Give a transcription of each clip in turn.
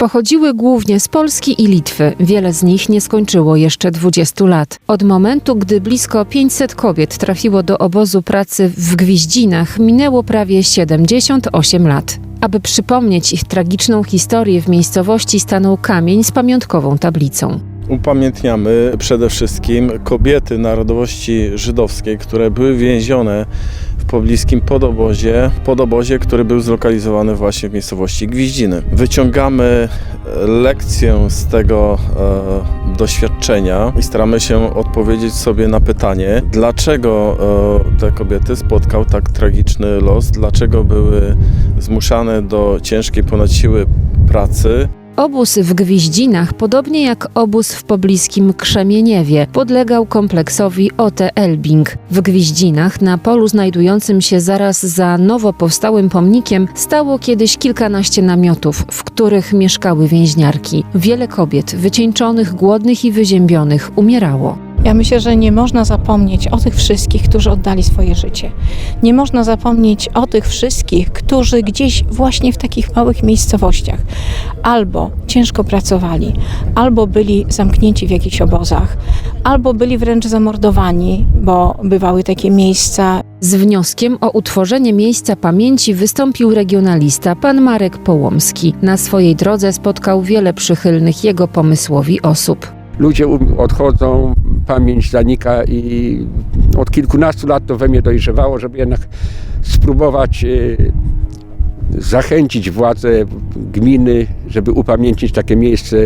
Pochodziły głównie z Polski i Litwy. Wiele z nich nie skończyło jeszcze 20 lat. Od momentu, gdy blisko 500 kobiet trafiło do obozu pracy w Gwiździnach, minęło prawie 78 lat. Aby przypomnieć ich tragiczną historię, w miejscowości stanął kamień z pamiątkową tablicą. Upamiętniamy przede wszystkim kobiety narodowości żydowskiej, które były więzione pobliskim podobozie, podobozie, który był zlokalizowany właśnie w miejscowości Gwiździny. Wyciągamy e, lekcję z tego e, doświadczenia i staramy się odpowiedzieć sobie na pytanie, dlaczego e, te kobiety spotkał tak tragiczny los, dlaczego były zmuszane do ciężkiej ponad siły pracy, Obóz w Gwiździnach, podobnie jak obóz w pobliskim Krzemieniewie, podlegał kompleksowi OT Elbing. W Gwiździnach, na polu znajdującym się zaraz za nowo powstałym pomnikiem, stało kiedyś kilkanaście namiotów, w których mieszkały więźniarki. Wiele kobiet, wycieńczonych, głodnych i wyziębionych, umierało. Ja myślę, że nie można zapomnieć o tych wszystkich, którzy oddali swoje życie. Nie można zapomnieć o tych wszystkich, którzy gdzieś właśnie w takich małych miejscowościach albo ciężko pracowali, albo byli zamknięci w jakichś obozach, albo byli wręcz zamordowani, bo bywały takie miejsca. Z wnioskiem o utworzenie miejsca pamięci wystąpił regionalista pan Marek Połomski. Na swojej drodze spotkał wiele przychylnych jego pomysłowi osób. ludzie odchodzą, pamięć zanika i od kilkunastu lat to we mnie dojrzewało, żeby jednak spróbować e, zachęcić władze gminy, żeby upamiętnić takie miejsce.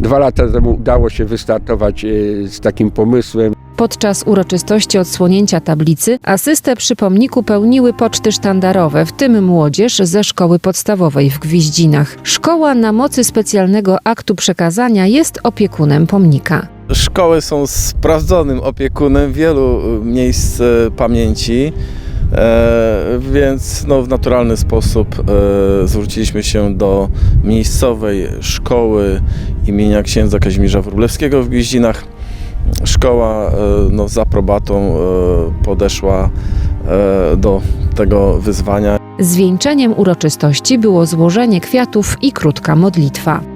Dwa lata temu udało się wystartować e, z takim pomysłem. Podczas uroczystości odsłonięcia tablicy asystę przy pomniku pełniły poczty sztandarowe, w tym młodzież ze szkoły podstawowej w Gwiździnach. Szkoła na mocy specjalnego aktu przekazania jest opiekunem pomnika. Szkoły są sprawdzonym opiekunem wielu y, miejsc y, pamięci, e, więc no, w naturalny sposób e, zwróciliśmy się do miejscowej szkoły imienia księdza Kazimierza Wróblewskiego w Gwieździnach. Szkoła e, no, z aprobatą podeszła do tego wyzwania. Zwieńczeniem uroczystości było złożenie kwiatów i krótka modlitwa.